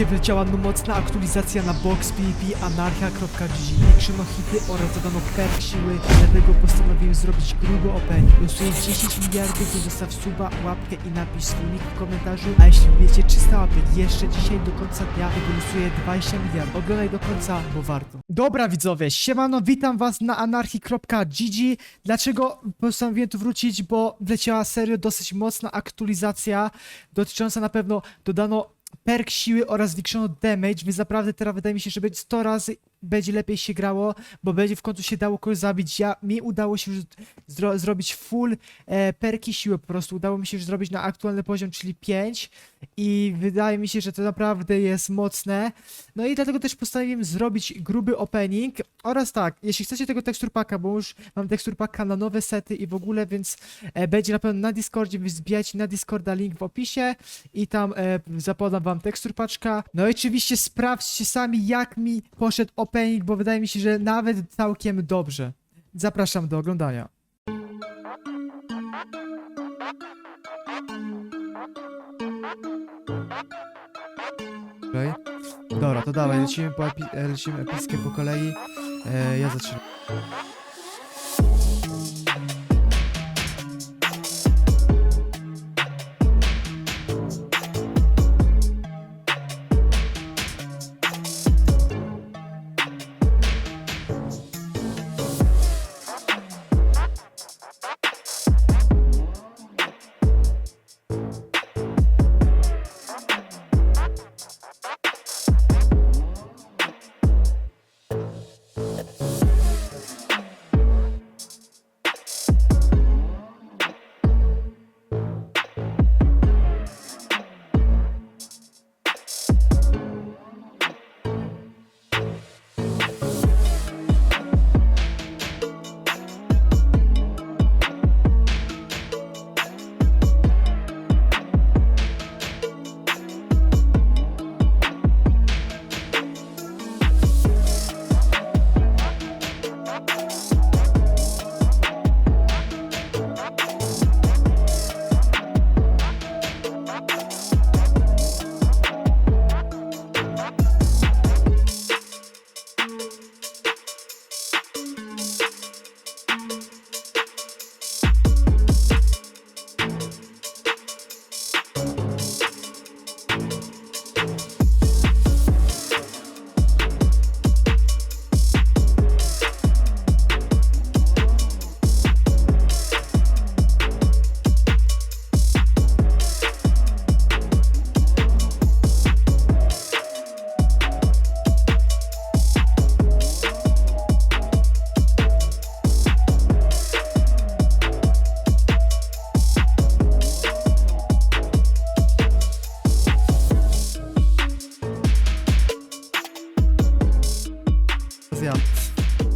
Dzisiaj wleciała mocna aktualizacja na box PvP anarchia.gg Większono hity oraz dodano perk siły, dlatego postanowiłem zrobić grubo opening. Losuję 10 miliardów, to zostaw suba, łapkę i napisz swój nick w komentarzu, a jeśli wiecie 300 łapek jeszcze dzisiaj do końca dnia, to wylosuję 20 miliardów. Oglądaj do końca, bo warto. Dobra widzowie, siemano, witam was na anarchii.gg Dlaczego postanowiłem tu wrócić? Bo wleciała serio dosyć mocna aktualizacja dotycząca na pewno dodano perk siły oraz zwiększono damage, więc naprawdę teraz wydaje mi się, że będzie 100 razy będzie lepiej się grało, bo będzie w końcu się dało kogoś zabić. Ja, mi udało się już zro, zrobić full e, perki siły, po prostu udało mi się już zrobić na aktualny poziom, czyli 5 i wydaje mi się, że to naprawdę jest mocne. No i dlatego też postanowiłem zrobić gruby opening oraz tak, jeśli chcecie tego teksturpaka, bo już mam teksturpaka na nowe sety i w ogóle, więc e, będzie na pewno na Discordzie, więc zbijajcie na Discorda link w opisie i tam e, zapodam wam teksturpaczka. No i oczywiście sprawdźcie sami jak mi poszedł opening, bo wydaje mi się, że nawet całkiem dobrze. Zapraszam do oglądania. Okej. Dobra, to dawaj, lecimy, po epi lecimy po kolei. E, ja zaczynam.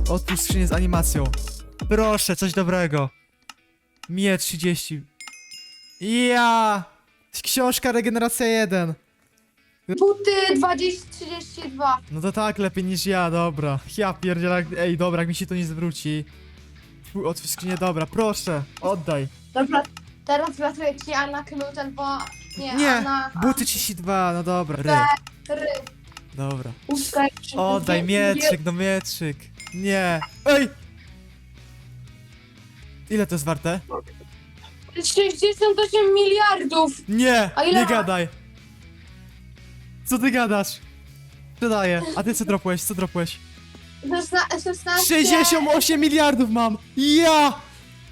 Otwórz skrzynię z animacją. Proszę, coś dobrego. Mie 30. Ja! Książka Regeneracja 1. Buty 2032. No to tak, lepiej niż ja, dobra. Ja pierdzielę, jak- ej, dobra, jak mi się to nie zwróci. Twój otwórz skrzynię, dobra, proszę, oddaj. Dobra, teraz wlatuję ci Anna Knut albo... Nie, Nie, Anna... buty 32, no dobra, ry, Ry. Dobra. Uskaj, Oddaj mietrzyk, no mietrzyk. Nie. Ej! Ile to jest warte? 68 miliardów. Nie, A ile nie ma? gadaj. Co ty gadasz? Przydaję. A ty co dropłeś, co dropłeś? Szesna- 16... 68 miliardów mam! Ja!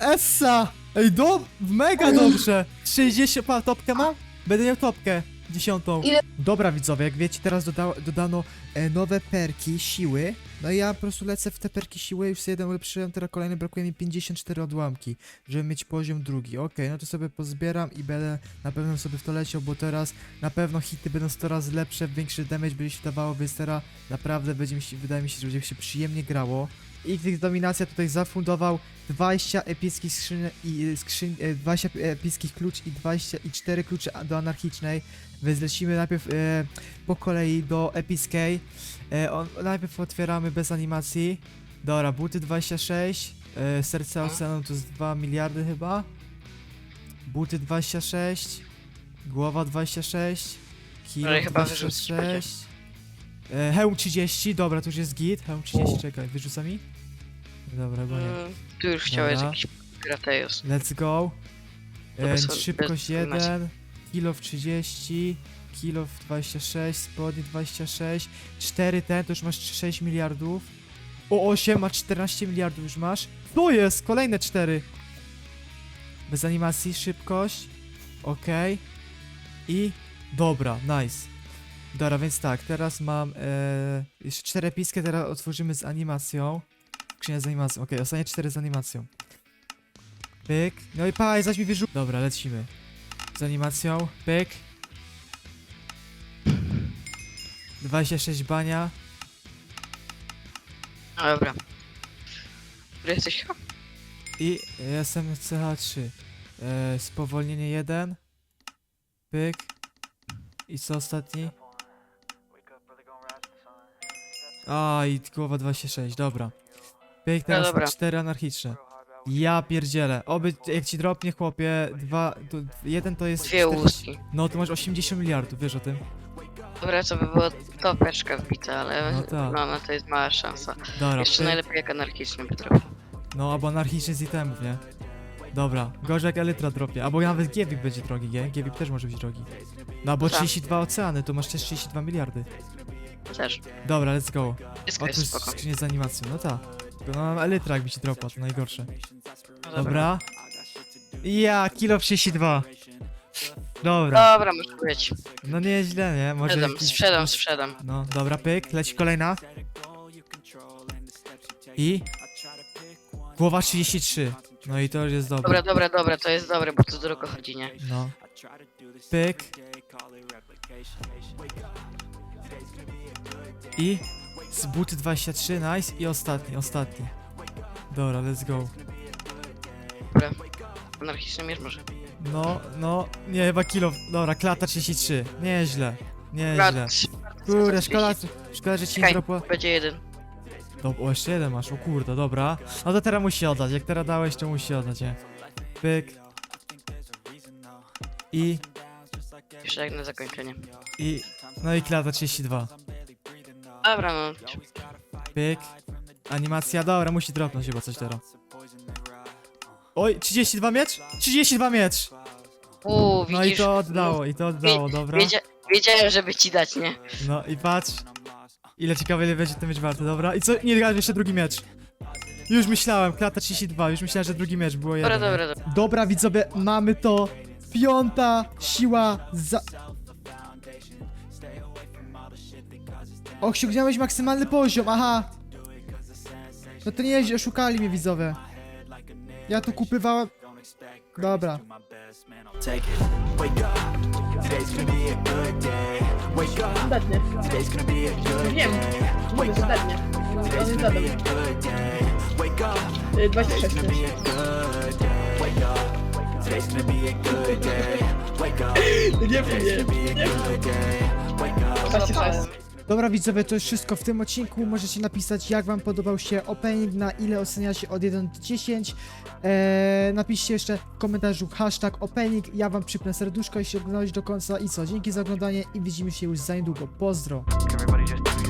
Essa! Ej, do... mega dobrze! 60... Pa, topkę mam? Będę miał topkę. Dziesiątą. Ile? Dobra widzowie, jak wiecie, teraz doda dodano e, nowe perki siły. No i ja po prostu lecę w te perki siły, już sobie jeden ulepszyłem, teraz kolejny brakuje mi 54 odłamki, żeby mieć poziom drugi. Okej, no to sobie pozbieram i będę na pewno sobie w to leciał, bo teraz na pewno hity będą 100 razy lepsze, większy damage będzie się dawało, więc teraz naprawdę będzie mi się, wydaje mi się, że będzie się przyjemnie grało. X Dominacja tutaj zafundował 20 epickich skrzyń i skrzyń, e, 20 epickich klucz i 24 klucze do anarchicznej. Więc lecimy najpierw e, po kolei do epickiej. E, on, najpierw otwieramy bez animacji. Dobra, buty 26. E, serce oceanu to jest 2 miliardy chyba. Buty 26. Głowa 26. Kilo Ale chyba wyrzucić 26. E, hełm 30, dobra, tu już jest git. Hełm 30, czekaj, wyrzuca mi? Dobra, bo nie. Mm, tu już chciałeś Dobra. jakiś Grateus. Let's go. Dobra, E, są- szybkość bez- macie. 1, kilo w 30, kilo w 26, spodnie 26, 4 ten, to już masz 6 miliardów. O 8 masz 14 miliardów już masz. To jest, kolejne 4. Bez animacji, szybkość. Ok. I dobra, nice. Dobra, więc tak, teraz mam e, jeszcze 4 piskie, teraz otworzymy z animacją. Skrzynia z animacją, ok, ostatnie 4 z animacją. Pyk. No i paj, zaś mi wyrzu... Dobra, lecimy. Z animacją. Pyk. 26 bania. No dobra. Który jesteś? I jestem CH3. E, spowolnienie 1. Pyk. I co ostatni? A, i głowa 26, dobra. Pyk, teraz dobra. 4 anarchiczne. Ja pierdzielę. Oby, jak ci dropnie, chłopie, dwa, to, jeden to jest... Dwie 40 łuski. No, to masz 80 miliardów, wiesz o tym? Dobra, to by było topeczka wbita, ale No no, tak. no, to jest mała szansa. Dobra, Jeszcze pyk. najlepiej jak anarchiczny by trafił. No, albo anarchiczny z itemów, nie? Dobra, gorzej jak Elytra dropie, albo nawet Giewik będzie drogi, nie? Giewik też może być drogi. No, bo Tak. 32 oceany, to masz też 32 miliardy. Też. Dobra, let's go. Wszystko Otóż jest spoko. skrzynię z animacją, no tak. No, Elytra jakby ci dropła, to najgorsze. No Dobra. Ja, kilo 32. Dobra, Dobra, może być. no nieźle, nie? Może Sprzedam, jakiś- sprzedam, sprzedam. No, dobra, pyk, leci kolejna. I? Głowa 33. No i to już jest dobre. Dobra, dobra, dobra, to jest dobre, bo to drogo chodzi, nie? No. Pyk. I z buty 23, nice. I ostatni, ostatni. Dobra, let's go. Dobra. Anarchiczny mierz może. No, no, nie, chyba kilo. Dobra, klata 33. Nieźle, nieźle. Kurde, szkoda, szkoda, że ci nie Czekaj, dropło. będzie jeden. Dob o, jeszcze jeden masz, o kurde, dobra. No to teraz musi oddać, jak teraz dałeś, to musi oddać, nie? Pyk. I, Jeszcze jak na zakończenie. i, no i klata 32. Dobra, no. Pyk. Animacja, dobra, musi dropnąć chyba coś teraz. Oj, 32 miecz? 32 miecz! Uuu? No i to oddało, i to oddało, dobra. Wiedzia wiedziałem, żeby ci dać, nie? No i patrz. Ile ciekawe, ile będzie ten miecz warty, dobra. I co, nie grałem jeszcze drugi miecz. Już myślałem, klata 32, już myślałem, że drugi miecz było jeden. Dobra, dobra, dobra. Dobra widzowie, mamy to. Piąta siła za... Osiągnąłeś maksymalny poziom, aha. No to nie, oszukali mnie widzowie. Ja tu kupywałem... Dobra. Good Wiem. Mówię, up. Y, Today's 26 Today's gonna be a good day. Wake up. Nie Today's gonna be a good day. Wake up. 26. Dobra widzowie, to już wszystko w tym odcinku. Możecie napisać jak wam podobał się opening, na ile oceniacie od 1 do 10. Eee, napiszcie jeszcze w komentarzu hashtag opening, ja wam przypnę serduszko, jeśli oglądałeś do końca. I co, dzięki za oglądanie i widzimy się już za niedługo. Pozdro! Everybody just